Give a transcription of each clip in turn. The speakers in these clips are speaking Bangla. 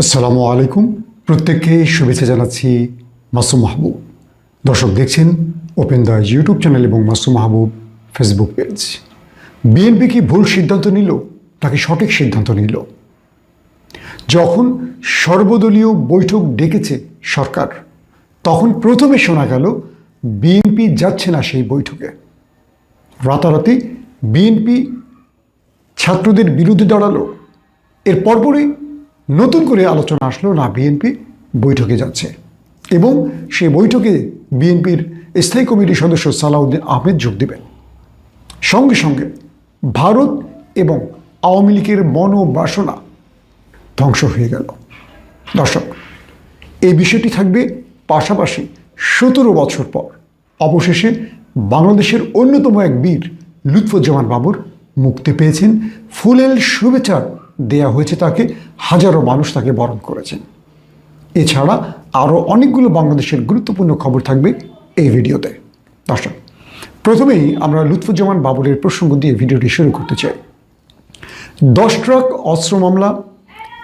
আসসালামু আলাইকুম। প্রত্যেককে শুভেচ্ছা জানাচ্ছি মাসুম মাহবুব। দর্শক দেখছেন ওপেন দ্য ইউটিউব চ্যানেল এবং Masum Mahbub Facebook page BNP কি ভুল সিদ্ধান্ত নিল? নাকি সঠিক সিদ্ধান্ত নিল? যখন সর্বদলীয় বৈঠক ডেকেছে সরকার, তখন প্রথমে শোনা গেল বিএনপি যাচ্ছে না সেই বৈঠকে। রাতারাতি বিএনপি ছাত্রদের বিরুদ্ধে দাঁড়াল। এর পরপরই নতুন করে আলোচনা আসলো না বিএনপি, বৈঠকে যাচ্ছে। এবং সে বৈঠকে বিএনপির স্থায়ী কমিটির সদস্য সালাউদ্দিন আহমেদ যোগ দেবেন। সঙ্গে সঙ্গে ভারত এবং আওয়ামী লীগের মনোবাসনা ধ্বংস হয়ে গেল। দর্শক, এই বিষয়টি থাকবে পাশাপাশি সতেরো বছর পর। অবশেষে বাংলাদেশের অন্যতম এক বীর লুৎফুজ্জামান বাবুর মুক্তি পেয়েছেন। ফুলেল শুভেচ্ছা দেয়া হয়েছে তাকে, হাজারো মানুষ তাকে বরণ করেছেন এছাড়া আরও অনেকগুলো বাংলাদেশের গুরুত্বপূর্ণ খবর থাকবে এই ভিডিওতে। দর্শক, প্রথমেই আমরা লুৎফুজ্জামান বাবুরের প্রসঙ্গ দিয়ে ভিডিওটি শুরু করতে চাই। দশ ট্রাক অস্ত্র মামলা,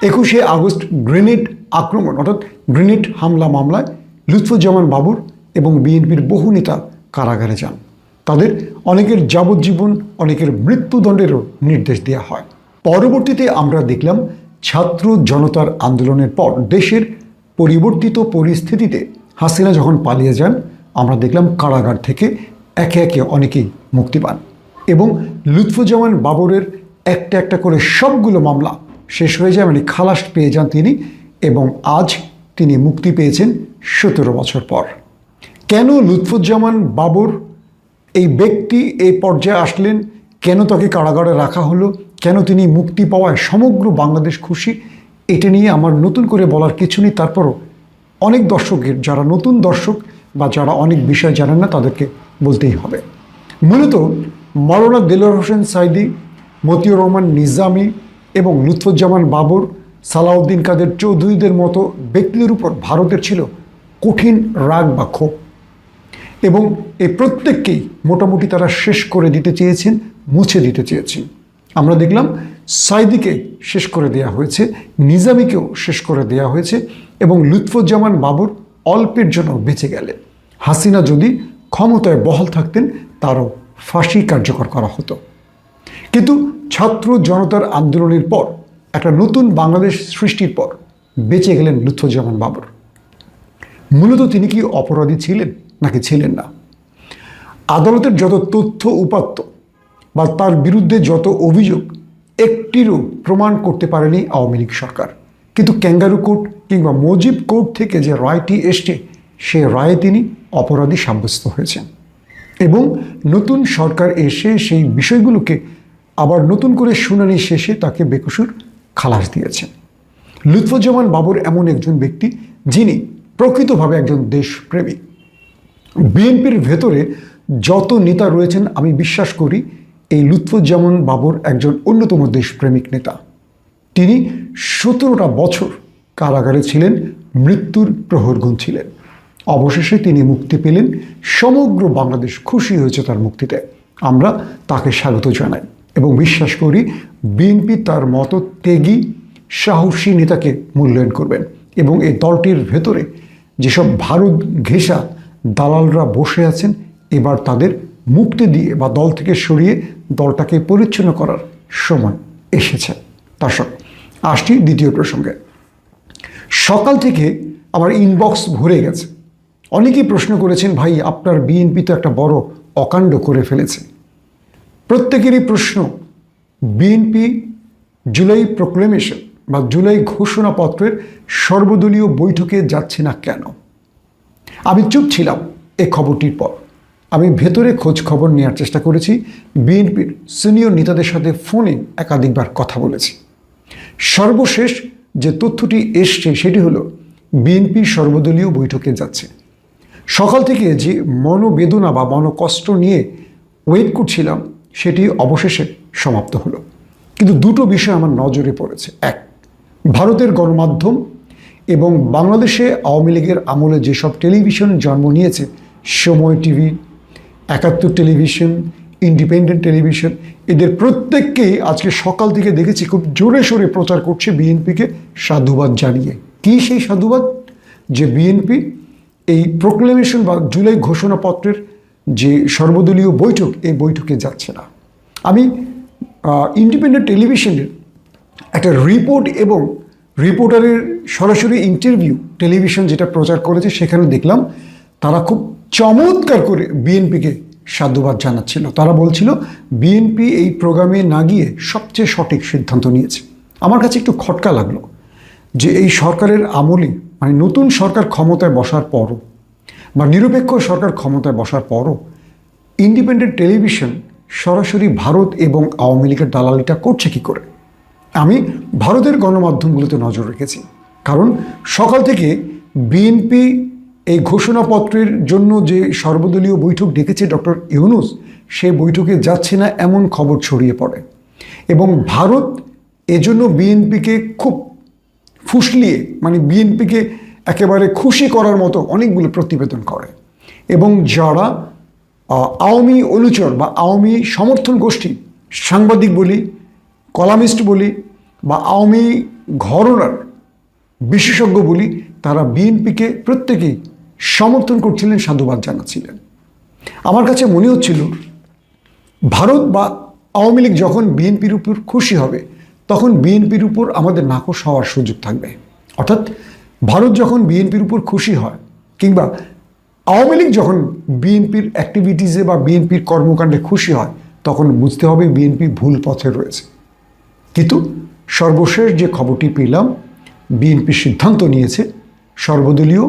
একুশে আগস্ট গ্রেনেড আক্রমণ, অর্থাৎ গ্রেনেড হামলা মামলায় লুৎফুজ্জামান বাবুর এবং বিএনপির বহু নেতা কারাগারে যান। তাদের অনেকের যাবজ্জীবন, অনেকের মৃত্যুদণ্ডেরও নির্দেশ দেওয়া হয়। পরবর্তীতে আমরা দেখলাম ছাত্র জনতার আন্দোলনের পর দেশের পরিবর্তিত পরিস্থিতিতে হাসিনা যখন পালিয়ে যান, আমরা দেখলাম কারাগার থেকে একে একে অনেকেই মুক্তি পান এবং লুৎফুজ্জামান বাবরের একটা একটা করে সবগুলো মামলা শেষ হয়ে যায় মানে খালাস পেয়ে যান তিনি এবং আজ তিনি মুক্তি পেয়েছেন সতেরো বছর পর। কেন লুৎফুজ্জামান বাবর এই ব্যক্তি এই পর্যায়ে আসলেন? কেন তাকে কারাগারে রাখা হলো? কেন তিনি মুক্তি পাওয়ায় সমগ্র বাংলাদেশ খুশি? এটা নিয়ে আমার নতুন করে বলার কিছু নেই। তারপরও অনেক দর্শকের, যারা নতুন দর্শক বা যারা অনেক বিষয় জানেন না, তাদেরকে বলতেই হবে। মূলত মৌলানা দিলর হোসেন সাইদি, মতিউর রহমান নিজামি এবং লুৎফুজ্জামান বাবর, সালাউদ্দিন কাদের চৌধুরীদের মতো ব্যক্তিদের উপর ভারতের ছিল কঠিন রাগ বা ক্ষোভ। এবং এই প্রত্যেককেই মোটামুটি তারা শেষ করে দিতে চেয়েছেন, মুছে দিতে চেয়েছেন। আমরা দেখলাম সাইদিকে শেষ করে দেয়া হয়েছে, নিজামিকেও শেষ করে দেয়া হয়েছে এবং লুৎফুজ্জামান বাবর অল্পের জন্য বেঁচে গেলেন। হাসিনা যদি ক্ষমতায় বহাল থাকতেন, তারও ফাঁসি কার্যকর করা হতো। কিন্তু ছাত্র জনতার আন্দোলনের পর, একটা নতুন বাংলাদেশ সৃষ্টির পর বেঁচে গেলেন লুৎফুজ্জামান বাবর। মূলত তিনি কি অপরাধী ছিলেন নাকি ছিলেন না? আদালতের যত তথ্য উপাত্ত বা তার বিরুদ্ধে যত অভিযোগ, একটিরও প্রমাণ করতে পারেনি আওয়ামী লীগ সরকার। কিন্তু ক্যাঙ্গারু কোর্ট কিংবা মজিব কোর্ট থেকে যে রায়টি এসছে, সে রায়ে তিনি অপরাধী সাব্যস্ত হয়েছেন। এবং নতুন সরকার এসে সেই বিষয়গুলোকে আবার নতুন করে শুনানি শেষে তাকে বেকসুর খালাস দিয়েছেন। লুৎফুজ্জামান বাবর এমন একজন ব্যক্তি, যিনি প্রকৃতভাবে একজন দেশপ্রেমী। বিএনপির ভেতরে যত নেতা রয়েছেন, আমি বিশ্বাস করি এই লুৎফুজ্জামান বাবর একজন অন্যতম দেশপ্রেমিক নেতা। তিনি সতেরোটা বছর কারাগারে ছিলেন, মৃত্যুর প্রহরগুণ ছিলেন অবশেষে তিনি মুক্তি পেলেন, সমগ্র বাংলাদেশ খুশি হয়েছে তার মুক্তিতে। আমরা তাকে স্বাগত জানাই এবং বিশ্বাস করি বিএনপি তার মতো ত্যাগী, সাহসী নেতাকে মূল্যায়ন করবেন এবং এই দলটির ভেতরে যেসব ভারত ঘেঁষা দালালরা বসে আছেন, এবার তাদের মুক্তি দিয়ে বা দল থেকে সরিয়ে দলটাকে পরিচ্ছন্ন করার সময় এসেছে। দর্শক, আসছি দ্বিতীয় প্রসঙ্গে। সকাল থেকে আমার ইনবক্স ভরে গেছে। অনেকেই প্রশ্ন করেছেন, ভাই, আপনার বিএনপি তো একটা বড় অকাণ্ড করে ফেলেছে। প্রত্যেকেরই প্রশ্ন, বিএনপি জুলাই প্রোক্লেমেশন বা জুলাই ঘোষণাপত্রের সর্বদলীয় বৈঠকে যাচ্ছে না কেন? আমি চুপ ছিলাম এ খবরটির পর। আমি ভেতরে খোঁজ খবর নেওয়ার চেষ্টা করেছি। বিএনপির সিনিয়র নেতাদের সাথে ফোনে একাধিকবার কথা বলেছি। সর্বশেষ যে তথ্যটি এসছে সেটি হলো, বিএনপি সর্বদলীয় বৈঠকে যাচ্ছে। সকাল থেকে যে মনোবেদনা বা মনোকষ্ট নিয়ে ওয়েট করছিলাম, সেটি অবশেষে সমাপ্ত হলো। কিন্তু দুটো বিষয় আমার নজরে পড়েছে। এক, ভারতের গণমাধ্যম এবং বাংলাদেশে আওয়ামী লীগের আমলে যেসব টেলিভিশন জন্ম নিয়েছে, সময় টিভি একাত্তর টেলিভিশন, ইন্ডিপেন্ডেন্ট টেলিভিশন, এদের প্রত্যেককেই আজকে সকাল থেকে দেখেছি খুব জোরে সোরে প্রচার করছে বিএনপিকে সাধুবাদ জানিয়ে। কী সেই সাধুবাদ? যে বিএনপি এই প্রোক্লেমেশন বা জুলাই ঘোষণাপত্রের যে সর্বদলীয় বৈঠক, এই বৈঠকে যাচ্ছে না। আমি ইন্ডিপেন্ডেন্ট টেলিভিশনের একটা রিপোর্ট এবং রিপোর্টারের সরাসরি ইন্টারভিউ টেলিভিশন যেটা প্রচার করেছে সেখানে দেখলাম তারা খুব চমৎকার করে বিএনপিকে সাধুবাদ জানাচ্ছিল। তারা বলছিল, বিএনপি এই প্রোগ্রামে না গিয়ে সবচেয়ে সঠিক সিদ্ধান্ত নিয়েছে। আমার কাছে একটু খটকা লাগল যে এই সরকারের আমলে মানে নতুন সরকার ক্ষমতায় বসার পরও বা নিরপেক্ষ সরকার ক্ষমতায় বসার পরও ইন্ডিপেন্ডেন্ট টেলিভিশন সরাসরি ভারত এবং আওয়ামী লীগের দালালিটা করছে কি করে? আমি ভারতের গণমাধ্যমগুলোতে নজর রেখেছি। কারণ সকাল থেকে বিএনপি এই ঘোষণাপত্রের জন্য যে সর্বদলীয় বৈঠক ডেকেছে ডক্টর ইউনুস সেই বৈঠকে যাচ্ছে না এমন খবর ছড়িয়ে পড়ে। এবং ভারত এজন্য বিএনপিকে খুব ফুসলিয়ে মানে বিএনপিকে একেবারে খুশি করার মতো অনেকগুলো প্রতিবেদন করে। এবং যারা আওয়ামী অনুচর বা আওয়ামী সমর্থন গোষ্ঠী, সাংবাদিক বলি, কলামিস্ট বলি বা আওয়ামী ঘরনার বিশেষজ্ঞ বলি, তারা বিএনপিকে প্রত্যেকেই সমর্থন করছিলেন, সাধুবাদ জানাচ্ছিলেন। আমার কাছে মনে হচ্ছিল, ভারত বা আওয়ামী লীগ যখন বিএনপির উপর খুশি হবে, তখন বিএনপির উপর আমাদের নাকশ হওয়ার সুযোগ থাকবে। অর্থাৎ ভারত যখন বিএনপির উপর খুশি হয়, কিংবা আওয়ামী লীগ যখন বিএনপির অ্যাক্টিভিটিসে বা বিএনপির কর্মকাণ্ডে খুশি হয়, তখন বুঝতে হবে বিএনপি ভুল পথে রয়েছে। কিন্তু সর্বশেষ যে খবরটি পেলাম, বিএনপি সিদ্ধান্ত নিয়েছে, সর্বদলীয়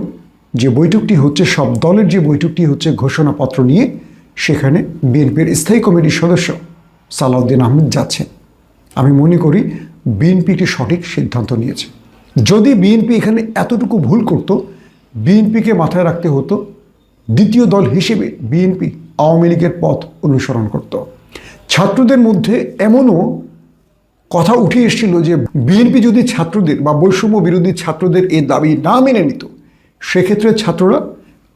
যে বৈঠকটি হচ্ছে, সব দলের যে বৈঠকটি হচ্ছে ঘোষণাপত্র নিয়ে, সেখানে বিএনপির স্থায়ী কমিটির সদস্য সালাউদ্দিন আহমেদ যাচ্ছেন। আমি মনে করি বিএনপি একটি সঠিক সিদ্ধান্ত নিয়েছে। যদি বিএনপি এখানে এতটুকু ভুল করত, বিএনপিকে মাথায় রাখতে হতো, দ্বিতীয় দল হিসেবে বিএনপি আওয়ামী লীগের পথ অনুসরণ করত। ছাত্রদের মধ্যে এমনও কথা উঠে এসেছিল যে, বিএনপি যদি ছাত্রদের বা বৈষম্য বিরোধী ছাত্রদের এ দাবি না মেনে নিত সেক্ষেত্রে ছাত্ররা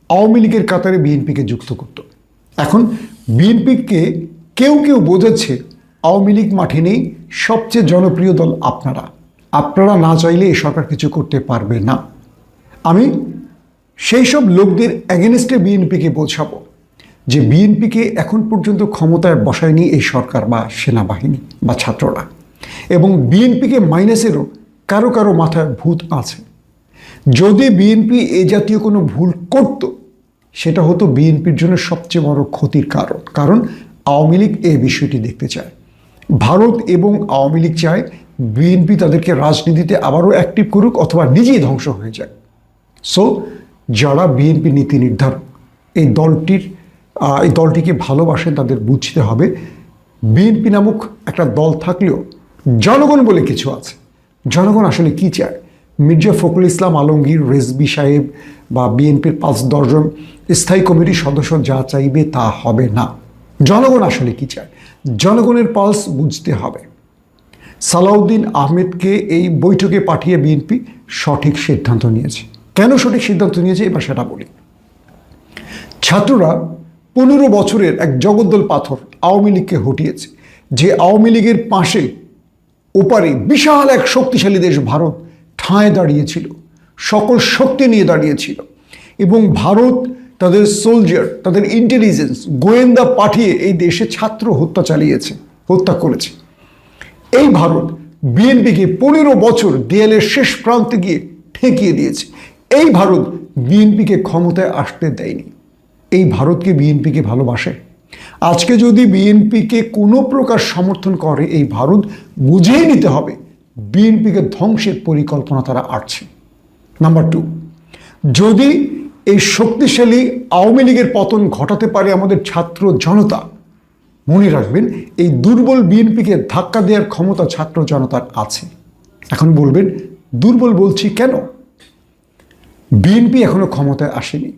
আওয়ামী লীগের কাতারে বিএনপিকে যুক্ত করত। এখন বিএনপিকে কেউ কেউ বোঝাচ্ছে আওয়ামী লীগ মাঠে নেই, সবচেয়ে জনপ্রিয় দল আপনারা। আপনারা না চাইলে এই সরকার কিছু করতে পারবে না। আমি সেই সব লোকদের অ্যাগেনস্টে বিএনপিকে বোঝাবো যে বিএনপিকে এখন পর্যন্ত ক্ষমতায় বসায়নি এই সরকার বা সেনাবাহিনী বা ছাত্ররা। এবং বিএনপিকে মাইনাসেরও কারও কারও মাথায় ভূত আছে। যদি বিএনপি এ জাতীয় কোনো ভুল করত, সেটা হতো বিএনপির জন্য সবচেয়ে বড় ক্ষতির কারণ। কারণ আওয়ামী লীগ এই বিষয়টি দেখতে চায়। ভারত এবং আওয়ামী লীগ চায় বিএনপি তাদেরকে রাজনীতিতে আবারও অ্যাক্টিভ করুক অথবা নিজেই ধ্বংস হয়ে যায় সো যারা বিএনপি নীতি নির্ধারক, এই দলটির এই দলটিকে ভালোবাসেন তাদের বুঝতে হবে বিএনপি নামক একটা দল থাকলেও জনগণ বলে কিছু আছে। জনগণ আসলে কি চায়? মির্জা ফখরুল ইসলাম আলমগীর, রেজবি সাহেব বা বিএনপির পাঁচ দশজন স্থায়ী কমিটির সদস্য যা চাইবে তা হবে না। জনগণ আসলে কি চায়? জনগণের পালস বুঝতে হবে। সালাউদ্দিন আহমেদকে এই বৈঠকে পাঠিয়ে বিএনপি সঠিক সিদ্ধান্ত নিয়েছে। কেন সঠিক সিদ্ধান্ত নিয়েছে? এবার সেটা বলি। ছাত্ররা পনেরো বছরের এক জগদ্দল পাথর আওয়ামী লীগকে হটিয়েছে, যে আওয়ামী লীগের পাশে ওপারে বিশাল এক শক্তিশালী দেশ ভারত ঠায় দাঁড়িয়েছিল, সকল শক্তি নিয়ে দাঁড়িয়েছিল এবং ভারত তাদের সোলজার তাদের ইন্টেলিজেন্স গোয়েন্দা পাঠিয়ে এই দেশে ছাত্র হত্যা চালিয়েছে, হত্যা করেছে। এই ভারত বিএনপিকে পনেরো বছর দেয়ালের শেষ প্রান্তে গিয়ে ঠেকিয়ে দিয়েছে। এই ভারত বিএনপিকে ক্ষমতায় আসতে দেয়নি। এই ভারতকে বিএনপিকে ভালোবাসে? আজকে যদি বিএনপিকে কোনো প্রকার সমর্থন করে, এই ভারত বুঝেই নিতে হবে বিএনপিকে ধ্বংসের পরিকল্পনা তারা আটছে। নাম্বার টু যদি এই শক্তিশালী আওয়ামী লীগের পতন ঘটাতে পারে আমাদের ছাত্র জনতা, মনে রাখবেন এই দুর্বল বিএনপিকে ধাক্কা দেওয়ার ক্ষমতা ছাত্র জনতার আছে। এখন বলবেন, দুর্বল বলছি কেন? বিএনপি এখনও ক্ষমতায় আসেনি।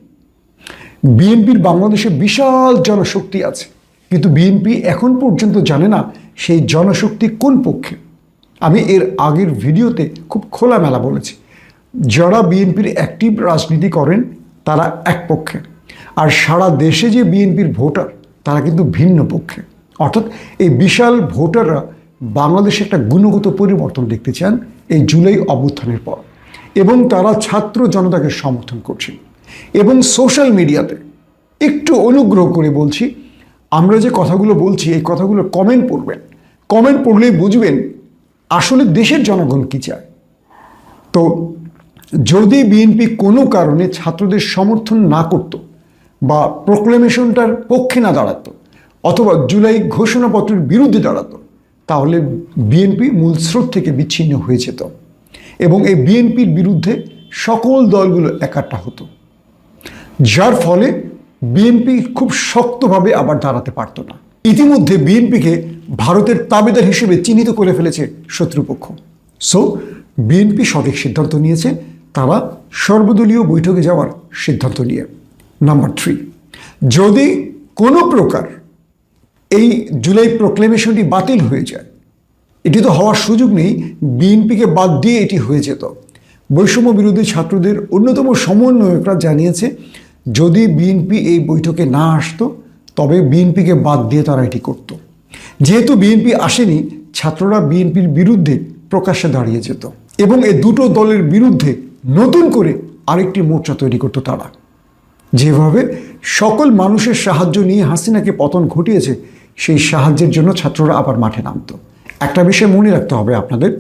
বিএনপির বাংলাদেশে বিশাল জনশক্তি আছে। কিন্তু বিএনপি এখন পর্যন্ত জানে না সেই জনশক্তি কোন পক্ষে। আমি এর আগের ভিডিওতে খুব খোলামেলা বলেছি। যারা বিএনপির অ্যাক্টিভ রাজনীতি করেন, তারা এক পক্ষে। আর সারা দেশে যে বিএনপির ভোটার, তারা কিন্তু ভিন্ন পক্ষে। অর্থাৎ এই বিশাল ভোটাররা বাংলাদেশে একটা গুণগত পরিবর্তন দেখতে চান এই জুলাই অভ্যুত্থানের পর। এবং তারা ছাত্র জনতাকে সমর্থন করছেন। এবং সোশ্যাল মিডিয়াতে একটু অনুগ্রহ করে বলছি, আমরা যে কথাগুলো বলছি, এই কথাগুলো কমেন্ট পড়বেন। কমেন্ট পড়লেই বুঝবেন আসলে দেশের জনগণ কী চায়? তো যদি বিএনপি কোনো কারণে ছাত্রদের সমর্থন না করত বা প্রোক্লেমেশনটার পক্ষে না দাঁড়াতো অথবা জুলাই ঘোষণাপত্রের বিরুদ্ধে দাঁড়াতো, তাহলে বিএনপি মূল স্রোত থেকে বিচ্ছিন্ন হয়ে যেত এবং এই বিএনপির বিরুদ্ধে সকল দলগুলো একাট্টা হতো। যার ফলে বিএনপি খুব শক্তভাবে আবার দাঁড়াতে পারত না। ইতিমধ্যে বিএনপিকে ভারতের তাবেদার হিসেবে চিহ্নিত করে ফেলেছে শত্রুপক্ষ। সো বিএনপি সঠিক সিদ্ধান্ত নিয়েছে, তারা সর্বদলীয় বৈঠকে যাওয়ার সিদ্ধান্ত নিয়ে। নাম্বার থ্রি যদি কোনো প্রকার এই জুলাই প্রোক্লেমেশনটি বাতিল হয়ে যায়, এটি তো হওয়ার সুযোগ নেই, বিএনপিকে বাদ দিয়ে এটি হয়ে যেত। বৈষম্য বিরোধী ছাত্রদের অন্যতম সমন্বয়করা জানিয়েছে, যদি বিএনপি এই বৈঠকে না আসতো তবে বিএনপিকে বাদ দিয়ে তারা এটি করত। যেহেতু বিএনপি আসেনি, ছাত্ররা বিএনপির বিরুদ্ধে প্রকাশ্যে দাঁড়িয়ে যেত এবং এই দুটো দলের বিরুদ্ধে নতুন করে আরেকটি মোর্চা তৈরি করতো তারা। যেভাবে সকল মানুষের সাহায্য নিয়ে হাসিনাকে পতন ঘটিয়েছে, সেই সাহায্যের জন্য ছাত্ররা আবার মাঠে নামতো। একটা বিষয় মনে রাখতে হবে আপনাদের,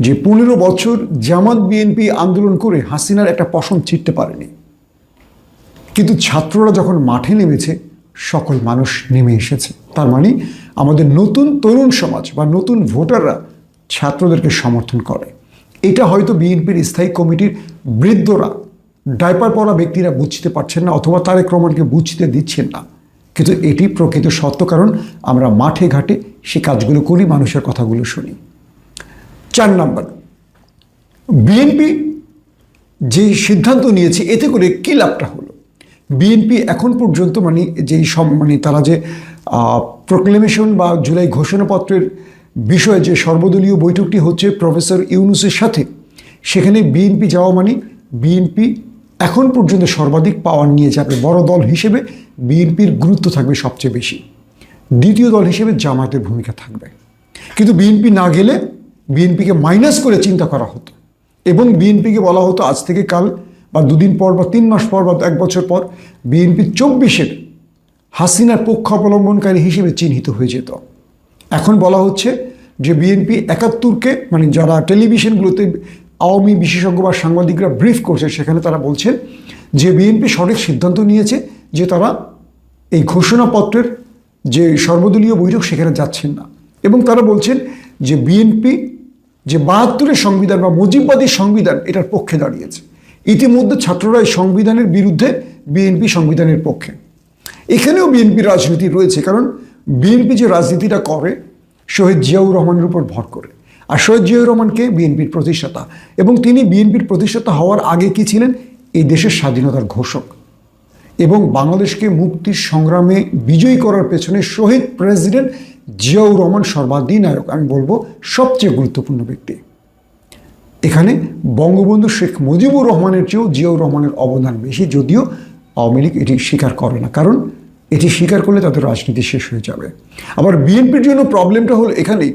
যে পনেরো বছর জামাত বিএনপি আন্দোলন করে হাসিনার একটা পশম ছিটতে পারেনি। কিন্তু ছাত্ররা যখন মাঠে নেমেছে সকল মানুষ নেমে এসেছে। তার মানে আমাদের নতুন তরুণ সমাজ বা নতুন ভোটাররা ছাত্রদেরকে সমর্থন করে। এটা হয়তো বিএনপির স্থায়ী কমিটির বৃদ্ধরা, ডাইপার পরা ব্যক্তিরা বুঝতে পারছেন না অথবা তারেক রহমানকে বুঝতে দিচ্ছেন না। কিন্তু এটি প্রকৃত সত্য, কারণ আমরা মাঠে ঘাটে সে কাজগুলো করি, মানুষের কথাগুলো শুনি। চার নাম্বার, বিএনপি যে সিদ্ধান্ত নিয়েছে, এতে করে কী লাভটা হলো? বিএনপি এখন পর্যন্ত মানে যেই সব মানে তারা যে প্রোক্লেমেশন বা জুলাই ঘোষণাপত্রের বিষয়ে যে সর্বদলীয় বৈঠকটি হচ্ছে প্রফেসর ইউনুসের সাথে, সেখানে বিএনপি যাওয়া মানে বিএনপি এখন পর্যন্ত সর্বাধিক পাওয়ার নিয়ে যাবে, বড় দল হিসেবে বিএনপির গুরুত্ব থাকবে সবচেয়ে বেশি। দ্বিতীয় দল হিসেবে জামাতের ভূমিকা থাকবে। কিন্তু বিএনপি না গেলে বিএনপিকে মাইনাস করে চিন্তা করা হতো এবং বিএনপিকে বলা হতো, আজ থেকে কাল বা দুদিন পর বা তিন মাস পর বা এক বছর পর বিএনপি চব্বিশের হাসিনার পক্ষ অবলম্বনকারী হিসেবে চিহ্নিত হয়ে যেত। এখন বলা হচ্ছে যে বিএনপি একাত্তরকে মানে যারা টেলিভিশনগুলোতে আওয়ামী বিশেষজ্ঞ বা সাংবাদিকরা ব্রিফ করছে, সেখানে তারা বলছেন যে বিএনপি সঠিক সিদ্ধান্ত নিয়েছে যে তারা এই ঘোষণাপত্রের যে সর্বদলীয় বৈঠক সেখানে যাচ্ছেন না। এবং তারা বলছেন যে বিএনপি যে বাহাত্তরের সংবিধান বা মুজিববাদী সংবিধান এটার পক্ষে দাঁড়িয়েছে। ইতিমধ্যে ছাত্ররাই সংবিধানের বিরুদ্ধে বিএনপি সংবিধানের পক্ষে। এখানেও বিএনপি রাজনীতি রয়েছে, কারণ বিএনপি যে রাজনীতিটা করে, শহীদ জিয়াউর রহমানের উপর ভর করে। আর শহীদ জিয়াউর রহমানকে বিএনপির প্রতিষ্ঠাতা। এবং তিনি বিএনপির প্রতিষ্ঠাতা হওয়ার আগে কি ছিলেন? এই দেশের স্বাধীনতার ঘোষক। এবং বাংলাদেশকে মুক্তির সংগ্রামে বিজয়ী করার পেছনে শহীদ প্রেসিডেন্ট জিয়াউর রহমান সর্বাধিনায়ক। আমি বলব সবচেয়ে গুরুত্বপূর্ণ ব্যক্তি। এখানে বঙ্গবন্ধু শেখ মুজিবুর রহমানের চেয়েও জিয়াউর রহমানের অবদান বেশি, যদিও আওয়ামী লীগ এটি স্বীকার করে না, কারণ এটি স্বীকার করলে তাদের রাজনীতি শেষ হয়ে যাবে। আবার বিএনপির জন্য প্রবলেমটা হলো এখানেই,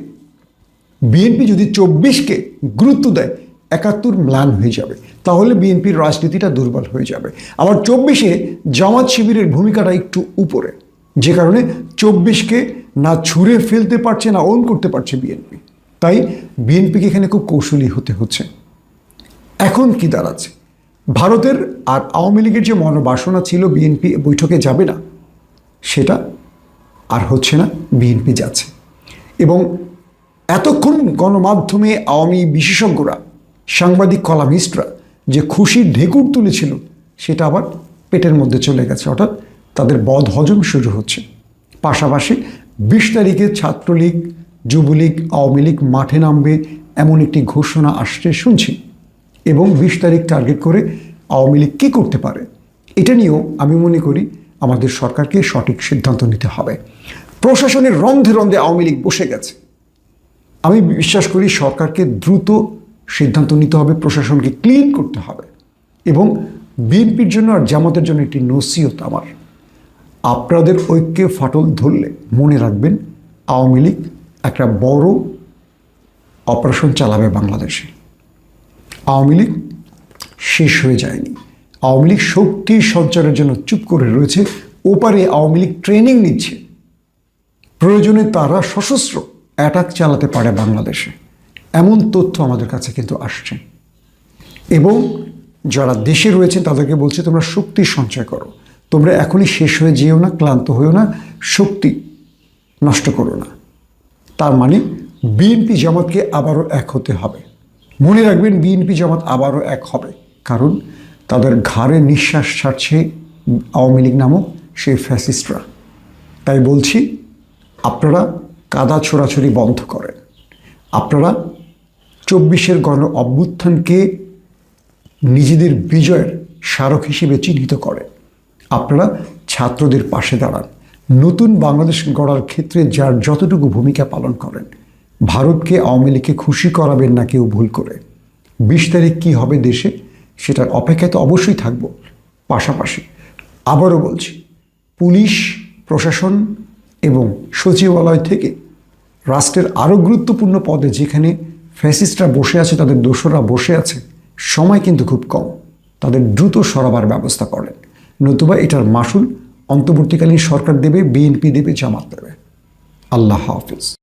বিএনপি যদি চব্বিশকে গুরুত্ব দেয়, একাত্তর ম্লান হয়ে যাবে, তাহলে বিএনপির রাজনীতিটা দুর্বল হয়ে যাবে। আবার চব্বিশে জামাত শিবিরের ভূমিকাটা একটু উপরে, যে কারণে চব্বিশকে না ছুঁড়ে ফেলতে পারছে, না ওন করতে পারছে বিএনপি। তাই বিএনপিকে এখানে খুব কৌশলী হতে হচ্ছে। এখন কি দাঁড়াচ্ছে? ভারতের আর আওয়ামী লীগের যে মনোবাসনা ছিল বিএনপি বৈঠকে যাবে না, সেটা আর হচ্ছে না, বিএনপি যাচ্ছে। এবং এতক্ষণ গণমাধ্যমে আওয়ামী বিশেষজ্ঞরা, সাংবাদিক কলামিস্টরা যে খুশির ঢেকুর তুলেছিল, সেটা আবার পেটের মধ্যে চলে গেছে। অর্থাৎ তাদের বদ হজম শুরু হচ্ছে। পাশাপাশি বিশ তারিখে ছাত্রলীগ যুবলীগ, আওয়ামী লীগ মাঠে নামবে এমন একটি ঘোষণা আসছে শুনছি। এবং বিশ তারিখ টার্গেট করে আওয়ামী লীগ কী করতে পারে? এটা নিয়েও আমি মনে করি আমাদের সরকারকে সঠিক সিদ্ধান্ত নিতে হবে। প্রশাসনের রন্ধে রন্ধে আওয়ামী লীগ বসে গেছে। আমি বিশ্বাস করি সরকারকে দ্রুত সিদ্ধান্ত নিতে হবে, প্রশাসনকে ক্লিন করতে হবে। এবং বিএনপির জন্য আর জামাতের জন্য একটি নসিহত আমার। আপনাদের ঐক্যে ফাটল ধরলে মনে রাখবেন, আওয়ামী লীগ একটা বড় অপারেশন চালাবে বাংলাদেশে। আওয়ামী লীগ শেষ হয়ে যায়নি। আওয়ামী লীগ শক্তি সঞ্চারের জন্য চুপ করে রয়েছে। ওপারে আওয়ামী লীগ ট্রেনিং নিচ্ছে। প্রয়োজনে তারা সশস্ত্র অ্যাটাক চালাতে পারে বাংলাদেশে। এমন তথ্য আমাদের কাছে কিন্তু আসছে। এবং যারা দেশে রয়েছেন তাদেরকে বলছে, তোমরা শক্তি সঞ্চয় করো। তোমরা এখনই শেষ হয়ে যেও না, ক্লান্ত হয়েও না। শক্তি নষ্ট করো না। তার মানে বিএনপি জামাতকে আবারও এক হতে হবে। মনে রাখবেন বিএনপি জামাত আবারও এক হবে। কারণ তাদের ঘাড়ে নিঃশ্বাস ছাড়ছে আওয়ামী লীগ নামক সেই ফ্যাসিস্টরা। তাই বলছি, আপনারা কাদা ছোড়াছড়ি বন্ধ করেন। আপনারা চব্বিশের গণ অভ্যুত্থানকে নিজেদের বিজয়ের স্মারক হিসেবে চিহ্নিত করেন। আপনারা ছাত্রদের পাশে দাঁড়ান। নতুন বাংলাদেশ গড়ার ক্ষেত্রে যার যতটুকু ভূমিকা পালন করেন, ভারতকে আওয়ামী লীগকে খুশি করাবেন না কেউ ভুল করে। বিশ তারিখ কী হবে দেশে, সেটার অপেক্ষায় তো অবশ্যই থাকব। পাশাপাশি আবারও বলছি, পুলিশ, প্রশাসন এবং সচিবালয় থেকে রাষ্ট্রের আরও গুরুত্বপূর্ণ পদে যেখানে ফ্যাসিস্টরা বসে আছে, তাদের দোষরা বসে আছে, সময় কিন্তু খুব কম। তাদের দ্রুত সরাবার ব্যবস্থা করেন। নতুবা এটার মাসুল অন্তর্বর্তীকালীন সরকার দেবে বিএনপি দেবে জামাত দেবে। আল্লাহ হাফিজ।